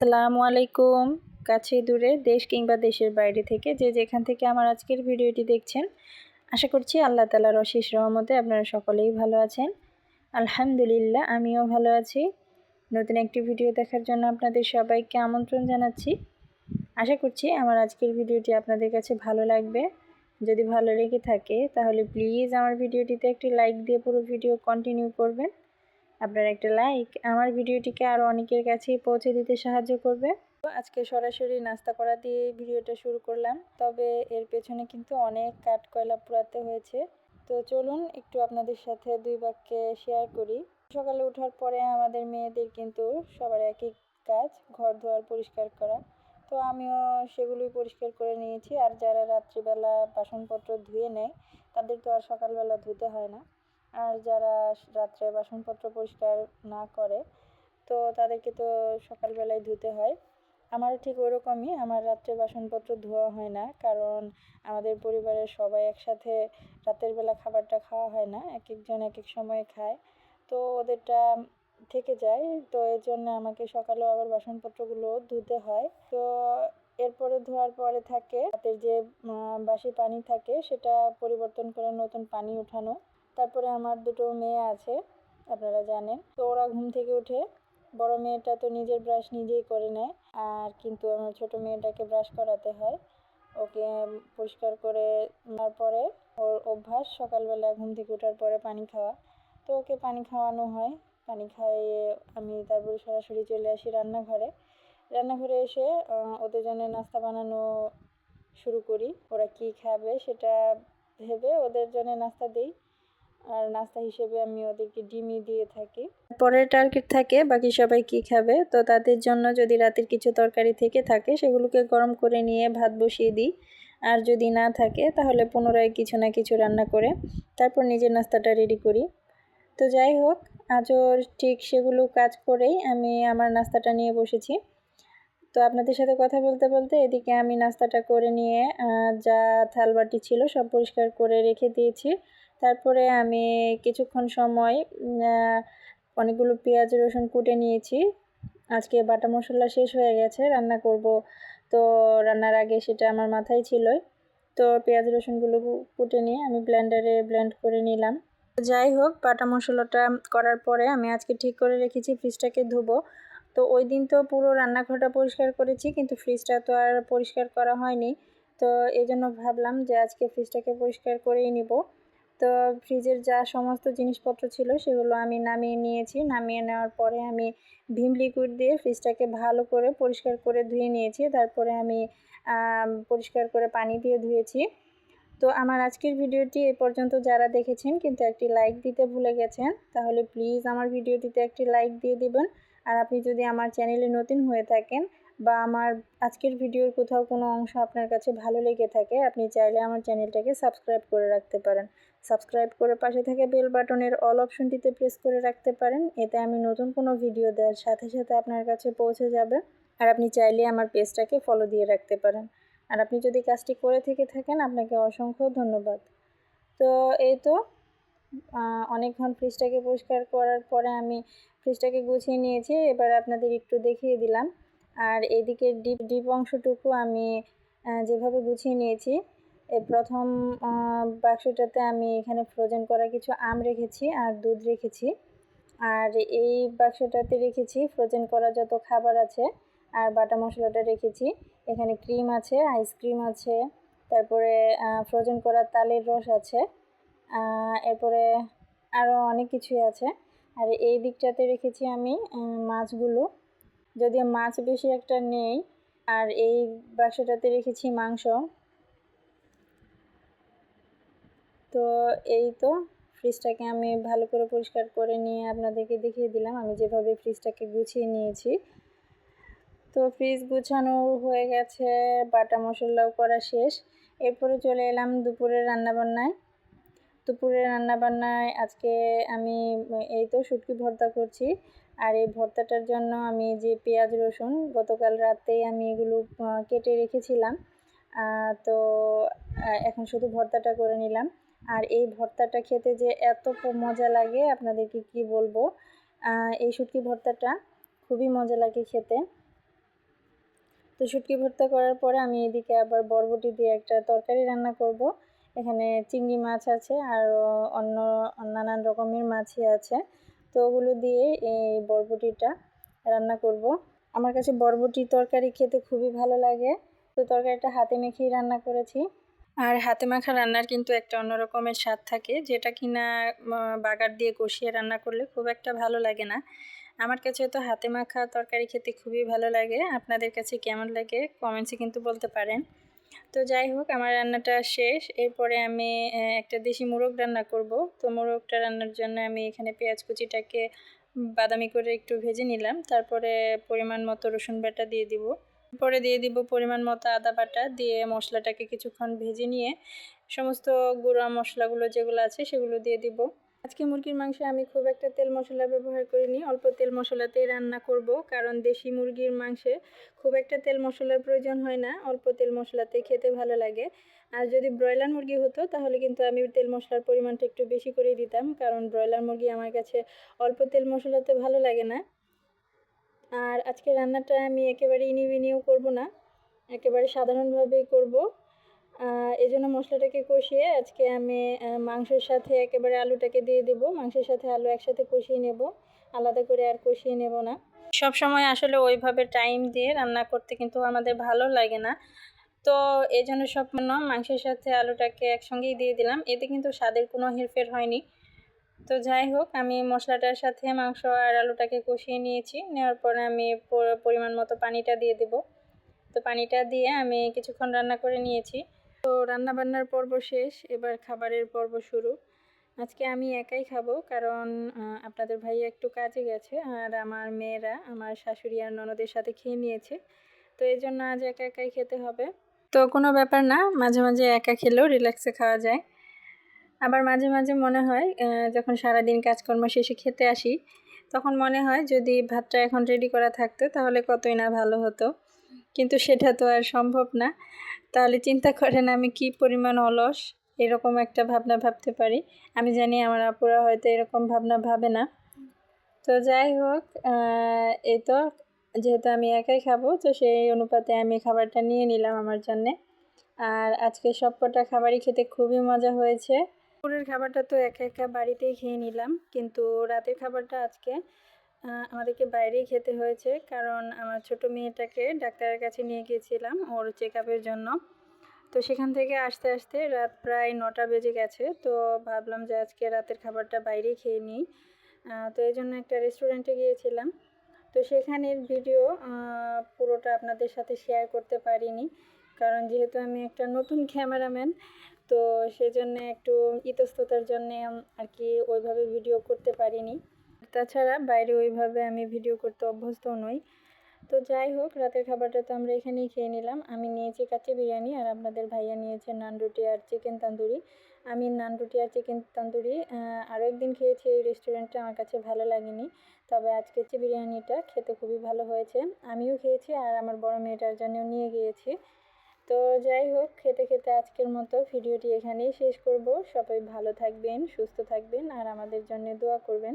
আসসালামু আলাইকুম। কাছে দূরে দেশ কিংবা দেশের বাইরে থেকে যে যেখান থেকে আমার আজকের ভিডিওটি দেখছেন, আশা করছি আল্লাহ তালার অশেষ রহমতে আপনারা সকলেই ভালো আছেন। আলহামদুলিল্লাহ, আমিও ভালো আছি। নতুন একটি ভিডিও দেখার জন্য আপনাদের সবাইকে আমন্ত্রণ জানাচ্ছি। আশা করছি আমার আজকের ভিডিওটি আপনাদের কাছে ভালো লাগবে। যদি ভালো লেগে থাকে, তাহলে প্লিজ আমার ভিডিওটিতে একটি লাইক দিয়ে পুরো ভিডিও কন্টিনিউ করবেন। আপনার একটা লাইক আমার ভিডিওটিকে আরও অনেকের কাছেই পৌঁছে দিতে সাহায্য করবে। আজকে সরাসরি নাস্তা করা দিয়ে ভিডিওটা শুরু করলাম, তবে এর পেছনে কিন্তু অনেক কাঠ কয়লা পোড়াতে হয়েছে। তো চলুন একটু আপনাদের সাথে দুই বাক্যে শেয়ার করি। সকালে ওঠার পরে আমাদের মেয়েদের কিন্তু সবার একই কাজ, ঘর ধোয়ার পরিষ্কার করা। তো আমিও সেগুলোই পরিষ্কার করে নিয়েছি, আর যারা রাত্রিবেলা বাসনপত্র ধুয়ে নেয়, তাদের তো আর সকালবেলা ধুতে হয় না। আর যারা রাত্রে বাসনপত্র পরিষ্কার না করে, তো তাদেরকে তো সকালবেলায় ধুতে হয়। আমারও ঠিক ওরকমই, আমার রাত্রে বাসনপত্র ধোয়া হয় না, কারণ আমাদের পরিবারের সবাই একসাথে রাতের বেলা খাবারটা খাওয়া হয় না, এক একজন এক এক সময় খায়। তো ওদেরটা থেকে যায়, তো এর জন্য আমাকে সকালেও আবার বাসনপত্রগুলো ধুতে হয়। তো এরপরে ধোয়ার পরে থাকে, হাতের যে বাসি পানি থাকে, সেটা পরিবর্তন করে নতুন পানি উঠানো তারপরে আমার দুটো মেয়ে আছে, আপনারা জানেন। তো ওরা ঘুম থেকে উঠে, বড় মেয়েটা তো নিজের ব্রাশ নিজেই করে নেয়, আর কিন্তু আমার ছোট মেয়েটাকে ব্রাশ করাতে হয়। ওকে পরিষ্কার করে নেওয়ার পরে ওর অভ্যাস, সকালবেলা ঘুম থেকে ওঠার পরে পানি খাওয়া। তো ওকে পানি খাওয়ানো হয়। পানি খাইয়ে আমি তারপরে সরাসরি চলে আসি রান্নাঘরে। রান্নাঘরে এসে ওদের জন্য নাস্তা বানানো শুরু করি। ওরা কি খাবে সেটা ভেবে ওদের জন্য নাস্তা দিই। আর নাস্তা হিসেবে আমি ওদেরকে ডিমই দিয়ে থাকি। পরের টার্গেট থাকে, বাকি সবাই কি খাবে? তো তাদের জন্য যদি রাতের কিছু তরকারি থেকে থাকে, সেগুলোকে গরম করে নিয়ে ভাত বসিয়ে দিই। আর যদি না থাকে, তাহলে পুনরায় কিছু না কিছু রান্না করে তারপর নিজের নাস্তাটা রেডি করি। তো যাই হোক আজও ঠিক সেগুলো কাজ করেই আমি আমার নাস্তাটা নিয়ে বসেছি। তো আপনাদের সাথে কথা বলতে বলতে এদিকে আমি নাস্তাটা করে নিয়ে যা থালবাটি ছিল সব পরিষ্কার করে রেখে দিয়েছি। তারপরে আমি কিছুক্ষণ সময় অনেকগুলো পেঁয়াজ, রসুন কুটে নিয়েছি। আজকে বাটা মশলা শেষ হয়ে গেছে, রান্না করব। তো রান্নার আগে সেটা আমার মাথায় ছিল তো পেঁয়াজ, রসুনগুলো কুটে নিয়ে আমি ব্লেন্ডারে ব্লেন্ড করে নিলাম। যাই হোক, বাটা মশলাটা করার পরে আমি আজকে ঠিক করে রেখেছি, ফ্রিজটাকে ধুবো। তো ওই দিন তো পুরো রান্নাঘরটা পরিষ্কার করেছি, কিন্তু ফ্রিজটা তো আর পরিষ্কার করা হয়নি। তো এই জন্য ভাবলাম যে আজকে ফ্রিজটাকে পরিষ্কার করেই নিব। তো ফ্রিজের যা সমস্ত জিনিসপত্র ছিল সেগুলো আমি নামিয়ে নিয়েছি। নামিয়ে নেওয়ার পরে আমি ভিম লিকুইড দিয়ে ফ্রিজটাকে ভালো করে পরিষ্কার করে ধুয়ে নিয়েছি। তারপরে আমি পরিষ্কার করে পানি দিয়ে ধুয়েছি। তো আমার আজকের ভিডিওটি এ পর্যন্ত যারা দেখেছেন কিন্তু একটি লাইক দিতে ভুলে গেছেন, তাহলে প্লিজ আমার ভিডিওটিতে একটি লাইক দিয়ে দিবেন। আর আপনি যদি আমার চ্যানেলে নতুন হয়ে থাকেন বা আমার আজকের ভিডিওর কোথাও কোনো অংশ আপনার কাছে ভালো লেগে থাকে, আপনি চাইলে আমার চ্যানেলটাকে সাবস্ক্রাইব করে রাখতে পারেন। সাবস্ক্রাইব করে পাশে থেকে বেল বাটনের অল অপশনটিতে প্রেস করে রাখতে পারেন, এতে আমি নতুন কোনো ভিডিও দেওয়ার সাথে সাথে আপনার কাছে পৌঁছে যাবে। আর আপনি চাইলে আমার পেজটাকে ফলো দিয়ে রাখতে পারেন। আর আপনি যদি কাজটি করে থেকে থাকেন, আপনাকে অসংখ্য ধন্যবাদ। তো এই তো অনেকক্ষণ ফ্রিজটাকে পরিষ্কার করার পরে আমি ফ্রিজটাকে গুছিয়ে নিয়েছি, এবার আপনাদের একটু দেখিয়ে দিলাম। আর এদিকে ডিপ ডিপ অংশটুকু আমি যেভাবে গুছিয়ে নিয়েছি প্রথম বাক্সটাতে আমি এখানে ফ্রোজেন করা কিছু আম রেখেছি আর দুধ রেখেছি। আর এই বাক্সটাতে রেখেছি ফ্রোজেন করা যত খাবার আছে আর বাটা মশলাটা রেখেছি। এখানে ক্রিম আছে আইসক্রিম আছে, তারপরে ফ্রোজেন করা তালের রস আছে এরপরে আরও অনেক কিছুই আছে। আর এই দিকটাতে রেখেছি আমি মাছগুলো। যদিও মাছ বেশি একটা নেই, আর এই বাক্সটাতে রেখেছি মাংস। তো এই তো ফ্রিজটাকে আমি ভালো করে পরিষ্কার করে নিয়ে আপনাদেরকে দেখিয়ে দিলাম। আমি যেভাবে ফ্রিজটাকে গুছিয়ে নিয়েছি। তো ফ্রিজ গুছানো হয়ে গেছে, বাটা মশলাও করা শেষ। এরপরে চলে এলাম দুপুরের রান্নাবান্নায়। দুপুরের রান্নাবান্নায় আজকে আমি এই তো শুটকি ভর্তা করছি। আর এই ভর্তাটার জন্য আমি যে পেঁয়াজ রসুন গতকাল রাতেই আমি এগুলো কেটে রেখেছিলাম। তো এখন শুধু ভর্তাটা করে নিলাম। আর এই ভর্তাটা খেতে যে এত মজা লাগে, আপনাদেরকে কি বলব? এই শুটকি ভর্তাটা খুবই মজা লাগে খেতে। তো শুটকি ভর্তা করার পরে আমি এদিকে আবার বরবটি দিয়ে একটা তরকারি রান্না করব। এখানে চিংড়ি মাছ আছে আর অন্য নানান রকমের মাছই আছে। তো ওগুলো দিয়ে এই বরবটিটা রান্না করব। আমার কাছে বরবটি তরকারি খেতে খুবই ভালো লাগে। তো তরকারিটা হাতে মেখেই রান্না করেছি। আর হাতে মাখা রান্নার কিন্তু একটা অন্যরকমের স্বাদ থাকে, যেটা কিনা বাগার দিয়ে কষিয়ে রান্না করলে খুব একটা ভালো লাগে না। আমার কাছে তো হাতে মাখা তরকারি খেতে খুবই ভালো লাগে। আপনাদের কাছে কেমন লাগে? কমেন্টসে কিন্তু বলতে পারেন। তো যাই হোক, আমার রান্নাটা শেষ। এরপরে আমি একটা দেশি মোরগ রান্না করব। তো মোরগটা রান্নার জন্য আমি এখানে পেঁয়াজ কুচিটাকে বাদামি করে একটু ভেজে নিলাম। তারপরে পরিমাণ মতো রসুন বাটা দিয়ে দিব। পরে দিয়ে দিব পরিমাণ মতো আদা বাটা। দিয়ে মশলাটাকে কিছুক্ষণ ভেজে নিয়ে সমস্ত গুঁড়া মশলাগুলো যেগুলো আছে সেগুলো দিয়ে দিব। আজকে মুরগির মাংসে আমি খুব একটা তেল মশলা ব্যবহার করিনি, অল্প তেল মশলাতেই রান্না করব, কারণ দেশি মুরগির মাংসে খুব একটা তেল মশলার প্রয়োজন হয় না, অল্প তেল মশলাতেই খেতে ভালো লাগে। আর যদি ব্রয়লার মুরগি হতো, তাহলে কিন্তু আমি তেল মশলার পরিমাণটা একটু বেশি করে দিতাম, কারণ ব্রয়লার মুরগি আমার কাছে অল্প তেল মশলাতে ভালো লাগে না। আর আজকে রান্নাটা আমি একেবারে ইনি বিনিও করব না, একেবারে সাধারণভাবেই করব। এই জন্য মশলাটাকে কষিয়ে আজকে আমি মাংসের সাথে একেবারে আলুটাকে দিয়ে দেব। মাংসের সাথে আলু একসাথে কষিয়ে নেব। আলাদা করে আর কষিয়ে নেব না। সব সময় আসলে ওইভাবে টাইম দিয়ে রান্না করতে কিন্তু আমাদের ভালো লাগে না। তো এই জন্য সব মাংসের সাথে আলুটাকে একসঙ্গেই দিয়ে দিলাম। এতে কিন্তু স্বাদের কোনো হেরফের হয়নি। তো যাই হোক, আমি মশলাটার সাথে মাংস আর আলুটাকে কষিয়ে নিয়েছি। নেওয়ার পরে আমি পরিমাণ মতো পানিটা দিয়ে দেব। তো পানিটা দিয়ে আমি কিছুক্ষণ রান্না করে নিয়েছি। তো রান্না বান্নার পর্ব শেষ, এবার খাবারের পর্ব শুরু। আজকে আমি একাই খাব কারণ আপনাদের ভাই একটু কাজে গেছে আর আমার মেয়েরা, আমার শাশুড়ি আর ননদের সাথে খেয়ে নিয়েছে। তো এই জন্য আজ একা একাই খেতে হবে। তো কোনো ব্যাপার না, মাঝে মাঝে একা খেলেও রিল্যাক্সে খাওয়া যায়। আবার মাঝে মাঝে মনে হয় যখন সারাদিন কাজকর্ম শেষে খেতে আসি, তখন মনে হয় যদি ভাতটা এখন রেডি করা থাকতো তাহলে কতই না ভালো হতো। কিন্তু সেটা তো আর সম্ভব না। তাহলে চিন্তা করেন আমি কি পরিমাণ অলস? এরকম একটা ভাবনা ভাবতে পারি। আমি জানি আমার আপুরা হয়তো এরকম ভাবনা ভাবে না। তো যাই হোক এই তো যেহেতু আমি একাই খাব, তো সেই অনুপাতে আমি খাবারটা নিয়ে নিলাম আমার জন্যে। আর আজকে সব কটা খাবারই খেতে খুবই মজা হয়েছে। দুপুরের খাবারটা তো একা একা বাড়িতেই খেয়ে নিলাম, কিন্তু রাতের খাবারটা আজকে আমাদেরকে বাইরেই খেতে হয়েছে। কারণ আমার ছোট মেয়েটাকে ডাক্তারের কাছে নিয়ে গিয়েছিলাম ওর চেক জন্য। তো সেখান থেকে আসতে আসতে রাত প্রায় নটা বেজে গেছে। তো ভাবলাম যে আজকে রাতের খাবারটা বাইরেই খেয়ে নিই। তো এই জন্য একটা রেস্টুরেন্টে গিয়েছিলাম। তো সেখানের ভিডিও পুরোটা আপনাদের সাথে শেয়ার করতে পারিনি। কারণ যেহেতু আমি একটা নতুন ক্যামেরাম্যান, তো সেজন্য একটু ইতস্ততার জন্যে আর কি ওইভাবে ভিডিও করতে পারিনি। তাছাড়া বাইরে ওইভাবে আমি ভিডিও করতে অভ্যস্ত নই। তো যাই হোক, রাতের খাবারটা তো আমরা এখানেই খেয়ে নিলাম। আমি নিয়েছি কাচ্চি বিরিয়ানি আর আপনাদের ভাইয়া নিয়েছে নান রুটি আর চিকেন তান্দুরি। আমি নান রুটি আর চিকেন তান্দুরি আরও একদিন খেয়েছি এই রেস্টুরেন্টটা, আমার কাছে ভালো লাগেনি। তবে আজকে যে বিরিয়ানিটা, খেতে খুবই ভালো হয়েছে। আমিও খেয়েছি আর আমার বড় মেয়েটার জন্যও নিয়ে গিয়েছি। তো যাই হোক, খেতে খেতে আজকের মতো ভিডিওটি এখানেই শেষ করব। সবাই ভালো থাকবেন, সুস্থ থাকবেন আর আমাদের জন্য দোয়া করবেন।